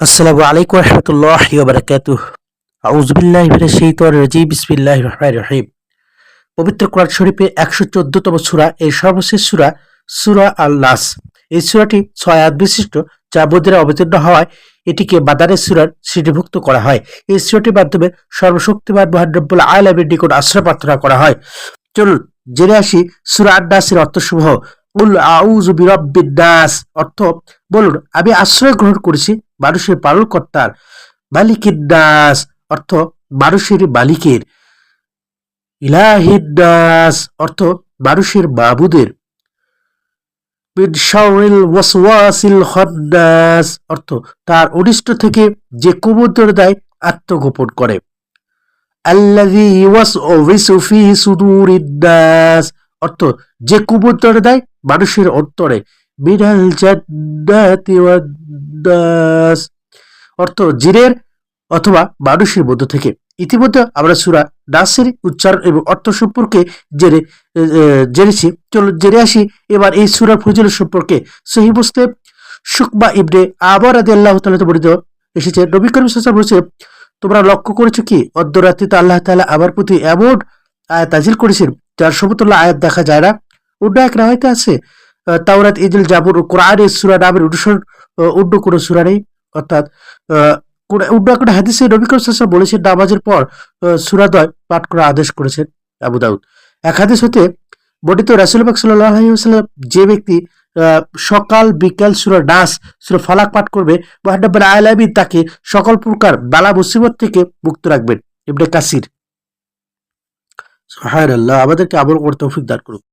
আসসালামু আলাইকুম রহমতুল্লাহ বারাকাতুহ। আউজবিল্লাহ সেইতর রাজি বিসমিল্লাহ রহমান রহিম। পবিত্র কোরআন শরীফে একশো চোদ্দতম সুরা, এই সর্বশেষ সুরা সুরা আল নাস এই সুরাটি ছয় আয়াত বিশিষ্ট, যা বদিরা অবতীর্ণ হওয়ায় এটিকে বাদারের সুরার শ্রেণীভুক্ত করা হয়। এই সুরাটির মাধ্যমে সর্বশক্তিমান মহানব্বুল আলমের নিকট আশ্রয় প্রার্থনা করা হয়। চলুন জেনে আসি সুরা আন নাসের অর্থসমূহ। উল আউজ বিরাব্বিন নাস, অর্থ বলুন, আমি আশ্রয় গ্রহণ করেছি মানুষের পালনকর্তার মালিকের দাস, অর্থ মানুষের মালিকের। ইলাহির দাস, অর্থ মানুষের মিন খান্নাস, অর্থ তার অনিষ্ট থেকে যে কুমন্তর দেয় আত্মগোপন করে। নাস, অর্থ যে কুমন্তর দেয় মানুষের অন্তরে মিনাল জান্নাতি ওয়ান নাস। অর্থ জিরের অথবা মানুষের মধ্য থেকে। ইতিমধ্যে আমরা সুরা নাসের উচ্চারণ এবং অর্থ সম্পর্কে জেনে জেনেছি। চলো জেনে আসি। এবার এই সুরা ফজিল সম্পর্কে। সহি মুসলিম শুকবা ইবনে আবার আদি আল্লাহ তাআলা বর্ণিত এসেছে। নবী করিম ওয়াসাল্লাম বলেছে তোমরা লক্ষ্য করেছ কি? অর্ধরাত্রিতে আল্লাহ তাআলা আমার প্রতি এমন আয়াত নাজিল করেছেন, যার সমতুল্য আয়াত দেখা যায় না। অন্য এক রাওয়ায়তে আছে তাওরাত ইদুল জাবুর কোরআনের সূরা নামের অনুসরণ অন্য কোনো সুরা নেই অর্থাৎ অন্য একটা হাদিসে নবী করিম বলেছেন নামাজের পর আহ, সূরাদ্বয় পাঠ করার আদেশ করেছেন আবু দাউদ। এক হাদিস হতে বর্ণিত রাসূল পাক সাল্লাল্লাহু আলাইহি যে ব্যক্তি সকাল বিকাল সুরা নাস সূরা ফালাক পাঠ করবে মহানব্বুল আলামিন তাকে সকল প্রকার বালা মুসিবত থেকে মুক্ত রাখবেন ইবনে কাসির। সুবহানাল্লাহ আমাদেরকে আমল করতে তৌফিক দান করুন।